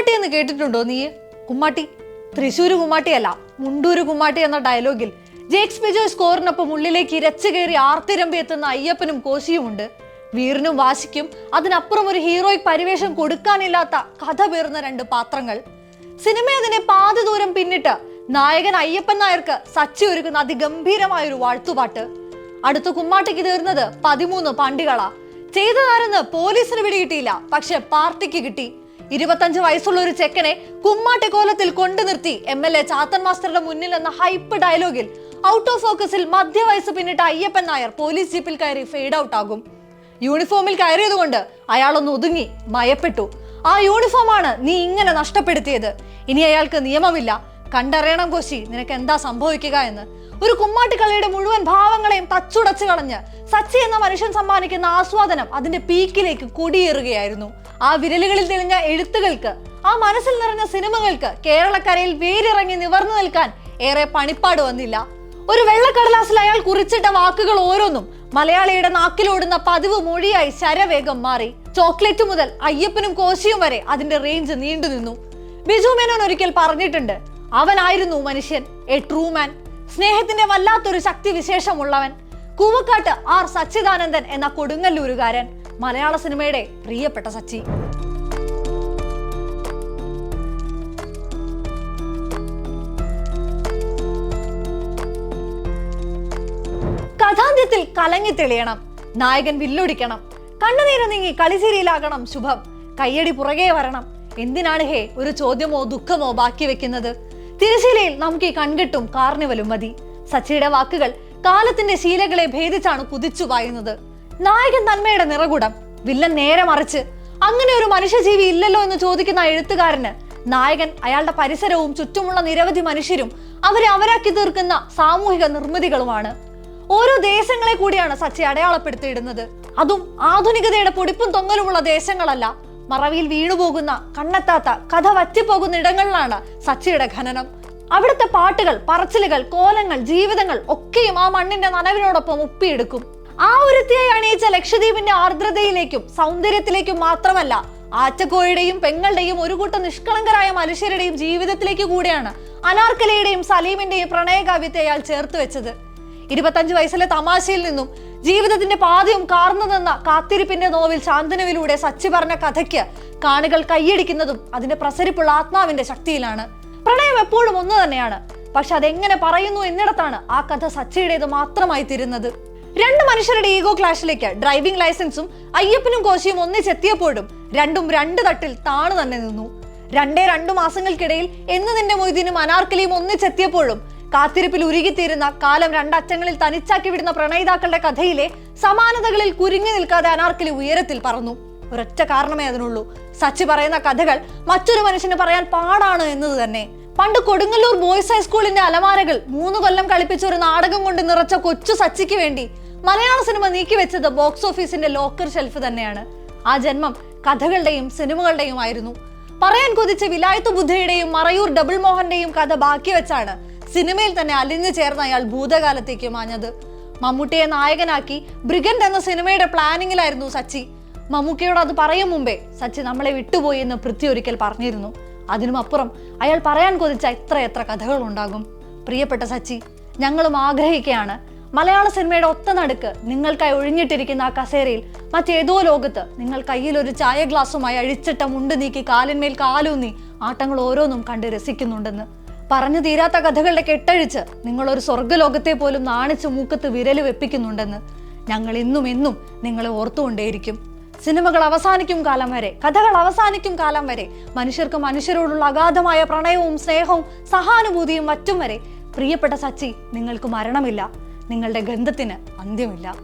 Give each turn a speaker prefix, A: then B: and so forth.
A: കുമ്മാട്ടി എന്ന് കേട്ടിട്ടുണ്ടോ നീ? കുമ്മാട്ടി. തൃശ്ശൂര് കുമ്മാട്ടിയല്ല മുണ്ടൂര് കുമ്മാട്ടി എന്ന ഡയലോഗിൽ ജേക്സ് ബിജോ സ്കോറിനൊപ്പം ഉള്ളിലേക്ക് ഇരച്ചു കയറി ആർത്തിരമ്പി എത്തുന്ന അയ്യപ്പനും കോശിയുമുണ്ട് വീറിനും വാശിക്കും അതിനപ്പുറം ഒരു ഹീറോയ്ക്ക് പരിവേഷം കൊടുക്കാനില്ലാത്ത കഥ പേർന്ന രണ്ട് പാത്രങ്ങൾ. സിനിമ അതിനെ പാതി ദൂരം പിന്നിട്ട് നായകൻ അയ്യപ്പൻ നായർക്ക് സച്ചി ഒരുക്കുന്ന അതിഗംഭീരമായ ഒരു വാഴ്ത്തുപാട്ട്. അടുത്ത കുമ്മാട്ടിക്ക് തീർന്നത് പതിമൂന്ന് പാണ്ടികളാ. ചെയ്തതാരെന്ന് പോലീസിന് പിടികിട്ടിയില്ല പക്ഷെ പാർട്ടിക്ക് കിട്ടി. ഇരുപത്തഞ്ച് വയസ്സുള്ള ഒരു ചെക്കനെ കുമ്മാട്ടിക്കോലത്തിൽ കൊണ്ടു നിർത്തി എം എൽ എ ചാത്തൻ മാസ്റ്ററുടെ മുന്നിൽ എന്ന ഹൈപ്പ് ഡയലോഗിൽ ഔട്ട് ഓഫ് ഫോക്കസിൽ മധ്യവയസ്സ് പിന്നിട്ട അയ്യപ്പൻ നായർ പോലീസ് ജീപ്പിൽ കയറി ഫെയ്ഡ് ഔട്ട് ആകും യൂണിഫോമിൽ കയറിയതുകൊണ്ട് അയാളൊന്ന് ഒതുങ്ങി മയപ്പെട്ടു. ആ യൂണിഫോമാണ് നീ ഇങ്ങനെ നഷ്ടപ്പെടുത്തിയത്. ഇനി അയാൾക്ക് നിയമമില്ല. കണ്ടറിയണം കോശി നിനക്ക് എന്താ സംഭവിക്കുക എന്ന്. ഒരു കുമ്മാട്ടിക്കളിയുടെ മുഴുവൻ ഭാവങ്ങളെയും തച്ചുടച്ചു കളഞ്ഞ് സച്ചി എന്ന മനുഷ്യൻ സമ്മാനിക്കുന്ന ആസ്വാദനം അതിന്റെ പീക്കിലേക്ക് കൊടിയേറുകയായിരുന്നു. ആ വിരലുകളിൽ തെളിഞ്ഞ എഴുത്തുകൾക്ക് ആ മനസ്സിൽ നിറഞ്ഞ സിനിമകൾക്ക് കേരളക്കരയിൽ വേരിറങ്ങി നിവർന്നു നിൽക്കാൻ ഏറെ പണിപ്പാട് വന്നില്ല. ഒരു വെള്ളക്കടലാസിൽ അയാൾ കുറിച്ചിട്ട വാക്കുകൾ ഓരോന്നും മലയാളിയുടെ നാക്കിലോടുന്ന പതിവ് മൊഴിയായി ശരവേഗം മാറി. ചോക്ലേറ്റ് മുതൽ അയ്യപ്പനും കോശിയും വരെ അതിന്റെ റേഞ്ച് നീണ്ടു നിന്നു ബിജു മേനോൻ ഒരിക്കൽ പറഞ്ഞിട്ടുണ്ട് അവനായിരുന്നു മനുഷ്യൻ എ ട്രൂ മാൻ സ്നേഹത്തിന്റെ വല്ലാത്തൊരു ശക്തി വിശേഷമുള്ളവൻ. കൂവക്കാട്ട് ആർ സച്ചിദാനന്ദൻ എന്ന കൊടുങ്ങല്ലൂരുകാരൻ. മലയാള സിനിമയുടെ പ്രിയപ്പെട്ട സച്ചി. കഥാന്ത്യത്തിൽ കലങ്ങി തെളിയണം. നായകൻ വില്ലൊടിക്കണം. കണ്ണുനീര് നീങ്ങി കളിചിരിയിലാകണം ശുഭം. കയ്യടി പുറകെ വരണം. എന്തിനാണ് ഹേ ഒരു ചോദ്യമോ ദുഃഖമോ ബാക്കി വെക്കുന്നത്? തിരശീലയിൽ നമുക്ക് ഈ കൺകെട്ടും കാർണിവലും മതി. സച്ചിയുടെ വാക്കുകൾ കാലത്തിന്റെ ശീലകളെ ഭേദിച്ചാണ് കുതിച്ചു പായുന്നത് നായകൻ നന്മയുടെ നിറകുടം വില്ലൻ നേരെ മറിച്ച്. അങ്ങനെ ഒരു മനുഷ്യജീവി ഇല്ലല്ലോ എന്ന് ചോദിക്കുന്ന എഴുത്തുകാരന് നായകൻ അയാളുടെ പരിസരവും ചുറ്റുമുള്ള നിരവധി മനുഷ്യരും അവരെ അവരാക്കി തീർക്കുന്ന സാമൂഹിക നിർമ്മിതികളുമാണ്. ഓരോ ദേശങ്ങളെ കൂടിയാണ് സച്ചി അടയാളപ്പെടുത്തിയിടുന്നത്. അതും ആധുനികതയുടെ പൊടിപ്പും തൊങ്ങലുമുള്ള ദേശങ്ങളല്ല. മറവിയിൽ വീണുപോകുന്ന കണ്ണെത്താത്ത കഥ വറ്റിപ്പോകുന്ന ഇടങ്ങളിലാണ് സച്ചിയുടെ ഖനനം. അവിടുത്തെ പാട്ടുകൾ പറച്ചിലുകൾ കോലങ്ങൾ ജീവിതങ്ങൾ ഒക്കെയും ആ മണ്ണിന്റെ നനവിനോടൊപ്പം ഒപ്പിയെടുക്കും ആ ഒരുത്തിയായി അണിയിച്ച ലക്ഷദ്വീപിന്റെ ആർദ്രതയിലേക്കും സൗന്ദര്യത്തിലേക്കും മാത്രമല്ല ആറ്റക്കോയുടെയും പെങ്ങളുടെയും ഒരു കൂട്ടം നിഷ്കളങ്കരായ മനുഷ്യരുടെയും ജീവിതത്തിലേക്ക് കൂടിയാണ് അനാർക്കലിയുടെയും സലീമിന്റെയും പ്രണയകാവ്യത്തെ അയാൾ ചേർത്ത് വെച്ചത്. ഇരുപത്തഞ്ച് വയസ്സിലെ തമാശയിൽ നിന്നും ജീവിതത്തിന്റെ പാതയും കാർന്നു നിന്ന കാത്തിരിപ്പിന്റെ നോവിൽ ശാന്തനുവിലൂടെ സച്ചി പറഞ്ഞ കഥയ്ക്ക് കാണികൾ കൈയടിക്കുന്നതും അതിന്റെ പ്രസരിപ്പുള്ള ആത്മാവിന്റെ ശക്തിയിലാണ്. പ്രണയം എപ്പോഴും ഒന്ന് തന്നെയാണ്. പക്ഷെ അതെങ്ങനെ പറയുന്നു എന്നിടത്താണ് ആ കഥ സച്ചിയുടേത് മാത്രമായി തീരുന്നത്. രണ്ട് മനുഷ്യരുടെ ഈഗോ ക്ലാഷിലേക്ക് ഡ്രൈവിംഗ് ലൈസൻസും അയ്യപ്പനും കോശിയും ഒന്നിച്ചെത്തിയപ്പോഴും രണ്ടും രണ്ട് തട്ടിൽ താണു തന്നെ നിന്നു. രണ്ടേ രണ്ടു മാസങ്ങൾക്കിടയിൽ എന്ന് നിന്റെ മൊയ്തീനും അനാർക്കലിയും ഒന്നിച്ചെത്തിയപ്പോഴും കാത്തിരിപ്പിൽ ഉരുകിത്തീരുന്ന കാലം രണ്ടറ്റങ്ങളിൽ തനിച്ചാക്കി വിടുന്ന പ്രണയിതാക്കളുടെ കഥയിലെ സമാനതകളിൽ കുരുങ്ങി നിൽക്കാതെ അനാർക്കലി ഉയരത്തിൽ പറന്നു. ഒരൊറ്റ കാരണമേ അതിനുള്ളൂ. സച്ചി പറയുന്ന കഥകൾ മറ്റൊരു മനുഷ്യന് പറയാൻ പാടാണ് എന്നത് തന്നെ. പണ്ട് കൊടുങ്ങല്ലൂർ ബോയ്സ് ഹൈസ്കൂളിന്റെ അലമാരകൾ മൂന്ന് കൊല്ലം കളിപ്പിച്ച ഒരു നാടകം കൊണ്ട് നിറച്ച കൊച്ചു സച്ചിക്ക് വേണ്ടി മലയാള സിനിമ നീക്കി നീക്കിവെച്ചത് ബോക്സ് ഓഫീസിന്റെ ലോക്കർ ഷെൽഫ് തന്നെയാണ്. ആ ജന്മം കഥകളുടെയും സിനിമകളുടെയും ആയിരുന്നു പറയാൻ കൊതിച്ച വിലായത്ത് ബുദ്ധയുടെയും മറയൂർ ഡബിൾ മോഹന്റെയും കഥ ബാക്കി വെച്ചാണ് സിനിമയിൽ തന്നെ അലിഞ്ഞു ചേർന്ന അയാൾ ഭൂതകാലത്തേക്ക് മാഞ്ഞത്. മമ്മൂട്ടിയെ നായകനാക്കി ബ്രിഗൻഡ് എന്ന സിനിമയുടെ പ്ലാനിങ്ങിലായിരുന്നു സച്ചി. മമ്മൂക്കയോട് അത് പറയും മുമ്പേ സച്ചി നമ്മളെ വിട്ടുപോയി എന്ന് പൃഥ്വി ഒരിക്കൽ പറഞ്ഞിരുന്നു. അതിനുമപ്പുറം അയാൾ പറയാൻ കൊതിച്ച എത്ര എത്ര കഥകൾ ഉണ്ടാകും. പ്രിയപ്പെട്ട സച്ചി ഞങ്ങളും ആഗ്രഹിക്കുകയാണ് മലയാള സിനിമയുടെ ഒത്ത നടുക്ക് നിങ്ങൾക്കായി ഒഴിഞ്ഞിട്ടിരിക്കുന്ന ആ കസേരയിൽ മറ്റേതോ ലോകത്ത് നിങ്ങൾ കയ്യിൽ ഒരു ചായ ഗ്ലാസുമായി അഴിച്ചിട്ട മുണ്ട് നീക്കി കാലിന്മേൽ കാലൂന്നി ആട്ടങ്ങൾ ഓരോന്നും കണ്ട് രസിക്കുന്നുണ്ടെന്ന്. പറഞ്ഞു തീരാത്ത കഥകളുടെ കെട്ടഴിച്ച് നിങ്ങളൊരു സ്വർഗലോകത്തെ പോലും നാണിച്ച് മൂക്കത്ത് വിരൽ വെപ്പിക്കുന്നുണ്ടെന്ന് ഞങ്ങൾ ഇന്നും എന്നും നിങ്ങളെ ഓർത്തുകൊണ്ടേയിരിക്കും. സിനിമകൾ അവസാനിക്കും കാലം വരെ കഥകൾ അവസാനിക്കും കാലം വരെ മനുഷ്യർക്ക് മനുഷ്യരോടുള്ള അഗാധമായ പ്രണയവും സ്നേഹവും സഹാനുഭൂതിയും മറ്റും വരെ. പ്രിയപ്പെട്ട സച്ചി നിങ്ങൾക്ക് മരണമില്ല നിങ്ങളുടെ ഗന്ധത്തിന് അന്ത്യമില്ല.